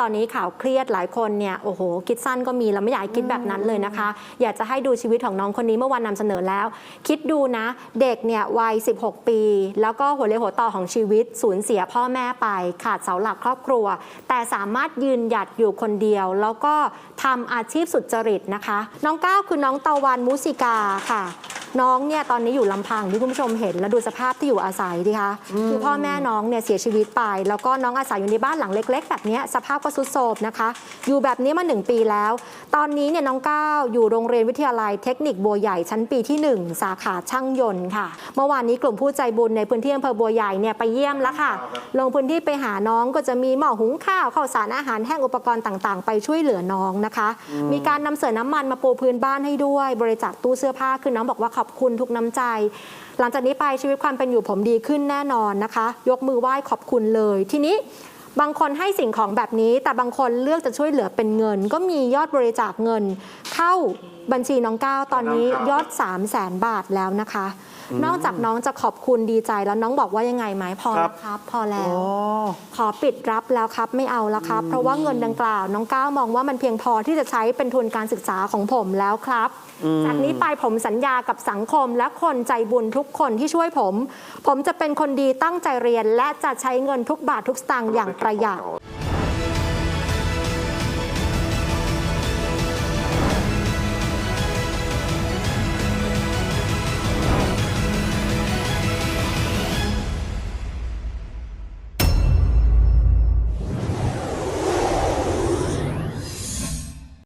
ตอนนี้ข่าวเครียดหลายคนเนี่ยโอ้โหคิดสั้นก็มีเราไม่อยากให้คิดแบบนั้นเลยนะคะ อยากจะให้ดูชีวิตของน้องคนนี้เมื่อวันนำเสนอแล้ว คิดดูนะเด็กเนี่ยวัย 16 ปี แล้วก็หัวเรียวหัวต่อของชีวิตสูญเสียพ่อแม่ไป ขาดเสาหลักครอบครัว แต่สามารถยืนหยัดอยู่คนเดียว แล้วก็ทำอาชีพสุจริตนะคะ น้องก้าวคือน้องตะวันมุสิกาค่ะ น้องเนี่ยตอนนี้อยู่ลำพังที่คุณผู้ชมเห็น แล้วดูสภาพที่อยู่อาศัยดิคะคือพ่อแม่น้องเนี่ยเสียชีวิตไป แล้วก็น้องอาศัยอยู่ในบ้านหลังเล็ก ๆ แบบเนี้ยสภาพก็ทรุดโทรมนะคะ อยู่แบบนี้มาหนึ่งปีแล้ว ตอนนี้เนี่ยน้องก้าวอยู่โรงเรียนวิทยาลัยเทคนิคบัวใหญ่ชั้นปีที่ 1 สาขาช่างยนต์ค่ะ เมื่อวานนี้กลุ่มผู้ใจบุญในพื้นที่อำเภอบัวใหญ่เนี่ยไปเยี่ยมแล้วค่ะ ลงพื้นที่ไปหาน้องก็จะมีหม้อหุงข้าวข้าวสารอาหารแห้งอุปกรณ์ต่างๆ ไปช่วยเหลือน้องนะคะ มีการนำเสื่อน้ำมันมาปูพื้นบ้านให้ด้วย บริจาคตู้เสื้อผ้าคือน้องบอกว่าขอบอบคุณทุกน้ำใจ หลังจากนี้ไปชีวิตความเป็นอยู่ผมดีขึ้นแน่นอนนะคะ ยกมือไหว้ขอบคุณเลย ทีนี้บางคนให้สิ่งของแบบนี้ แต่บางคนเลือกจะช่วยเหลือเป็นเงิน ก็มียอดบริจาคเงินเข้าบัญชีน้องก้าวตอนนี้ยอด 3 0 0แสนบาทแล้วนะคะ นอกจากน้องจะขอบคุณดีใจแล้วน้องบอกว่ายังไงไหมพอแล้วครับ พอแล้ว ขอปิดรับแล้วครับไม่เอาแล้วครับ เพราะว่าเงินดังกล่าว น้องก้าวมองว่ามันเพียงพอที่จะใช้เป็นทุนการศึกษาของผมแล้วครับ จากนี้ไปผมสัญญากับสังคมและคนใจบุญทุกคนที่ช่วยผม ผมจะเป็นคนดีตั้งใจเรียน และจะใช้เงินทุกบาททุกสตางค์อย่างประหยัด